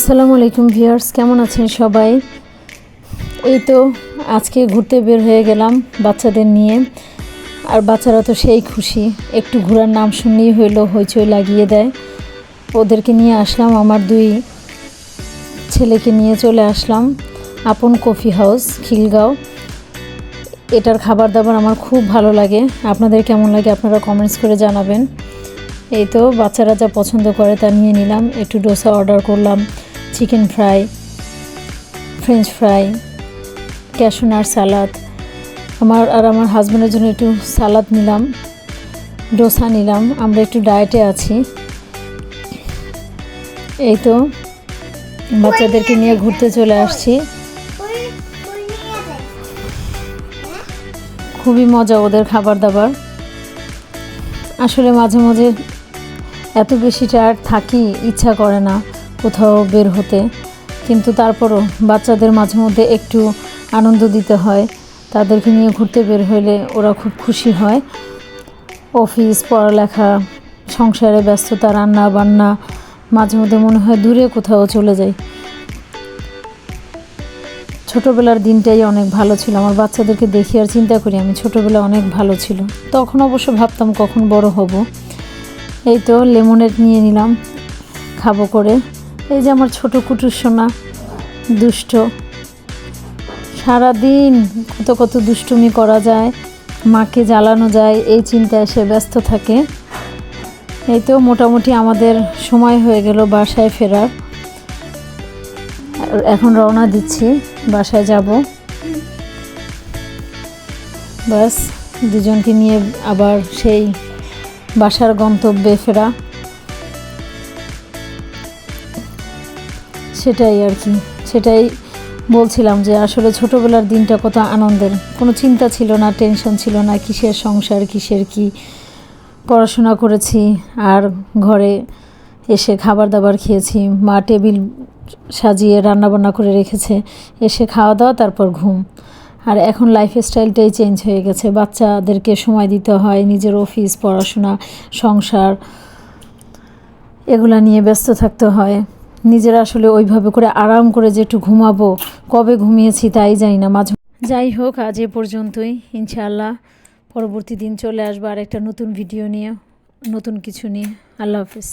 আসসালামু আলাইকুম ভিউয়ার্স, কেমন আছেন সবাই? এই তো আজকে ঘুরতে বের হয়ে গেলাম বাচ্চাদের নিয়ে। আর বাচ্চারা তো সেই খুশি, একটু ঘোরার নাম শুনলেই হইল হইচই লাগিয়ে দেয়। ওদেরকে নিয়ে আসলাম, আমার দুই ছেলেকে নিয়ে চলে আসলাম, আপন কফি হাউস, খিলগাঁও। এটার খাবার দাবার আমার খুব ভালো লাগে। আপনাদের কেমন লাগে আপনারা কমেন্টস করে জানাবেন। এই তো বাচ্চারা যা পছন্দ করে তা নিয়ে নিলাম, একটু ডোসা অর্ডার করলাম। চিকেন ফ্রাই ফ্রেঞ্চ ফ্রাই ক্যাশোনার সালাদ আমার আর আমার হাজব্যান্ডের জন্য একটু সালাদ নিলাম ডোসা নিলাম। আমরা একটু ডায়েটে আছি। এই তো, বাচ্চাদেরকে নিয়ে ঘুরতে চলে আসছি। খুবই মজা ওদের খাবার দাবার আসলে মাঝে মাঝে এত বেশি টায়ার্ড থাকি, ইচ্ছা করে না। কোথাও বের হতে। কিন্তু তারপরও বাচ্চাদের মাঝে মধ্যে একটু আনন্দ দিতে হয়। তাদেরকে নিয়ে ঘুরতে বের হইলে ওরা খুব খুশি হয়। অফিস, পড়ালেখা, সংসারে ব্যস্ততা, রান্না বান্না মাঝে মধ্যে মনে হয় দূরে কোথাও চলে যাই। ছোটোবেলার দিনটাই অনেক ভালো ছিল। আমার বাচ্চাদেরকে দেখি আর চিন্তা করি আমি ছোটোবেলা অনেক ভালো ছিল। তখন অবশ্য ভাবতাম কখন বড় হব। এই তো লেমনেড নিয়ে নিলাম। খাব করে। এই যে আমার ছোট কুটুর সোনা, দুষ্ট। সারাদিন কত কত দুষ্টুমি করা যায়, মাকে জ্বালানো যায়, এই চিন্তায় সে ব্যস্ত থাকে। এই তো মোটামুটি আমাদের সময় হয়ে গেল বাসায় ফেরার। এখন রওনা দিচ্ছি, বাসায় যাব। ব্যাস, দুজনকে নিয়ে আবার সেই বাসার গন্তব্যে ফেরা। সেটাই আর কি। সেটাই বলছিলাম যে আসলে ছোটোবেলার দিনটা কত আনন্দের। কোনো চিন্তা ছিল না, টেনশন ছিল না, কিসের সংসার, কিসের কি পড়াশোনা করেছি, আর ঘরে এসে খাবার দাবার খেয়েছি, মা টেবিল সাজিয়ে রান্নাবান্না করে রেখেছে, এসে খাওয়া দাওয়া তারপর ঘুম। আর এখন লাইফ স্টাইলটাই চেঞ্জ হয়ে গেছে। বাচ্চাদেরকে সময় দিতে হয়, নিজের অফিস পড়াশোনা, সংসার, এগুলা নিয়ে ব্যস্ত থাকতে হয়। নিজের আসলে ওইভাবে করে আরাম করে যে একটু ঘুমাবো, কবে ঘুমিয়েছি তাই জানি না, মাঝে যাই হোক, আজ এ পর্যন্তই, ইনশাআল্লাহ পরবর্তী দিন চলে আসব আর একটা নতুন ভিডিও নিয়ে, নতুন কিছু নিয়ে। আল্লাহ হাফিজ।